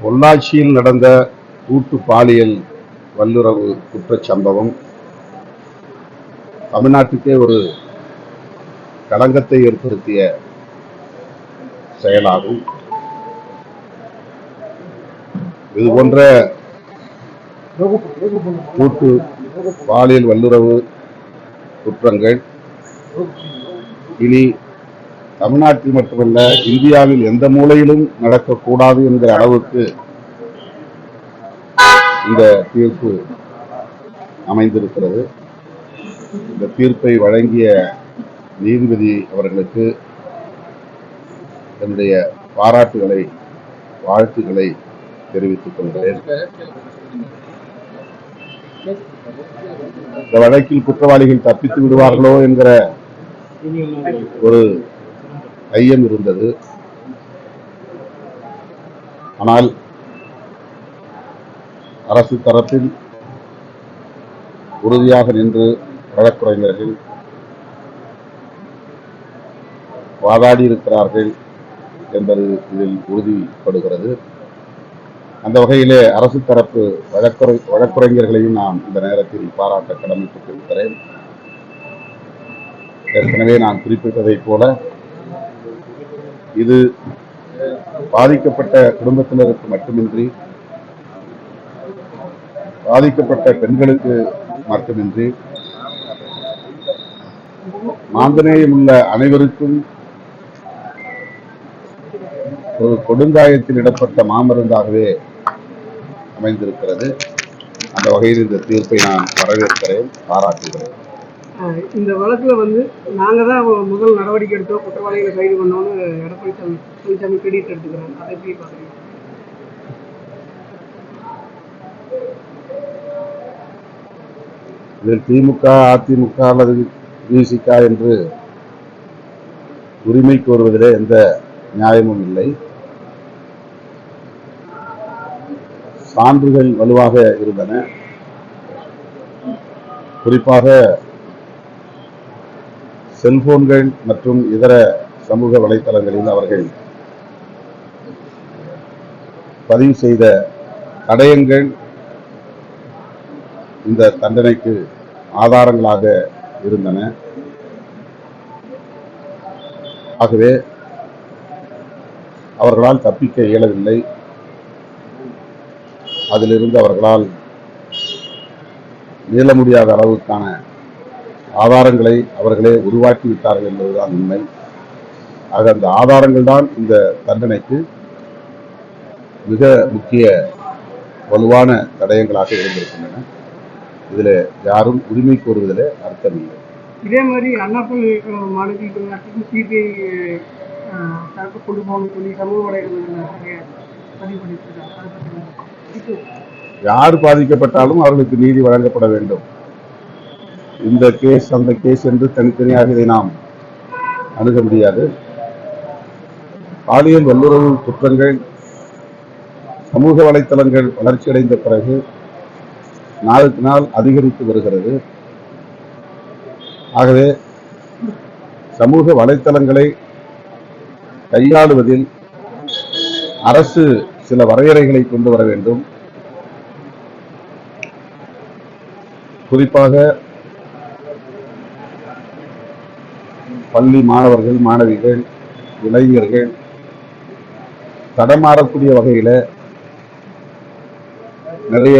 பொள்ளாச்சியில் நடந்த கூட்டு பாலியல் வல்லுறவு குற்றச்சம்பவம் தமிழ்நாட்டுக்கே ஒரு களங்கத்தை ஏற்படுத்திய செயலாகும். இது போன்ற கூட்டு பாலியல் வல்லுறவு குற்றங்கள் இனி தமிழ்நாட்டில் மட்டுமல்ல இந்தியாவில் எந்த மூலையிலும் நடக்கக்கூடாது என்கிற அளவுக்கு இந்த தீர்ப்பு அமைந்திருக்கிறது. இந்த தீர்ப்பை வழங்கிய நீதிபதி அவர்களுக்கு என்னுடைய பாராட்டுகளை வாழ்த்துக்களை தெரிவித்துக் கொள்கிறேன். இந்த வழக்கில் குற்றவாளிகள் தப்பித்து விடுவார்களோ என்கிற ஒரு ஐயம் இருந்தது. ஆனால் அரசு தரப்பில் உறுதியாக நின்று வழக்குரைஞர்கள் வாதாடி இருக்கிறார்கள் என்பது இதில் உறுதிப்படுகிறது. அந்த வகையிலே அரசு தரப்பு வழக்குரை வழக்குரைஞர்களையும் நான் இந்த நேரத்தில் பாராட்ட கடமைப்பட்டிருக்கிறேன். ஏற்கனவே நான் குறிப்பிட்டதைப் போல இது பாதிக்கப்பட்ட குடும்பத்தினருக்கு மட்டுமின்றி பாதிக்கப்பட்ட பெண்களுக்கு மட்டுமின்றி மாந்தநேயம் உள்ள அனைவருக்கும் ஒரு கொடுங்காயத்தில் இடப்பட்ட மாமருந்தாகவே அமைந்திருக்கிறது. அந்த வகையில் இந்த தீர்ப்பை நான் வரவேற்கிறேன் பாராட்டுகிறேன். இந்த வழக்குல வந்து நாங்க தான் முதல் நடவடிக்கை எடுத்தோம் குற்றவாளிகளை கைது பண்ணோம்னு எடப்பாடி சாமி பழனிசாமி கிரெடிட் எடுத்துக்கிறாங்க. அதை எப்படி பாக்குறீங்க இதில் திமுக அதிமுக அல்லது விசிக என்று உரிமை கோருவதிலே எந்த நியாயமும் இல்லை. சான்றுகள் வலுவாக இருந்தன. குறிப்பாக செல்போன்கள் மற்றும் இதர சமூக வலைத்தளங்களில் அவர்கள் பதிவு செய்த தடயங்கள் இந்த தண்டனைக்கு ஆதாரங்களாக இருந்தன. ஆகவே அவர்களால் தப்பிக்க இயலவில்லை. அதிலிருந்து அவர்களால் மீள முடியாத அளவுக்கான ஆதாரங்களை அவர்களே உருவாக்கிவிட்டார்கள் என்பதுதான் உண்மை. ஆக அந்த ஆதாரங்கள் தான் இந்த தண்டனைக்கு மிக முக்கிய வலுவான தடயங்களாக இருந்திருக்கின்றன. இதில் யாரும் உரிமை கோருவதில் அர்த்தமில்லை இதே மாதிரி அண்ணாப்பல் எல்லாத்துக்கும் சிபிஐ தரப்பு சொல்லி சமூக? இது யார் பாதிக்கப்பட்டாலும் அவர்களுக்கு நீதி வழங்கப்பட வேண்டும். இந்த கேஸ் அந்த கேஸ் என்று தனித்தனியாக இதை நாம் அணுக முடியாது. பாலியல் வல்லுறவு குற்றங்கள் சமூக வலைத்தளங்கள் வளர்ச்சியடைந்த பிறகு நாளுக்கு நாள் அதிகரித்து வருகிறது. ஆகவே சமூக வலைத்தளங்களை கையாளுவதில் அரசு சில வரையறைகளை கொண்டு வர வேண்டும். குறிப்பாக பள்ளி மாணவர்கள் மாணவிகள் இளைஞர்கள் தடமாறக்கூடிய வகையில நிறைய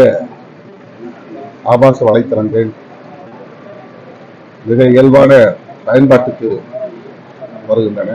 ஆபாச வலைத்தளங்கள் மிக இயல்பான பயன்பாட்டுக்கு வருகின்றன.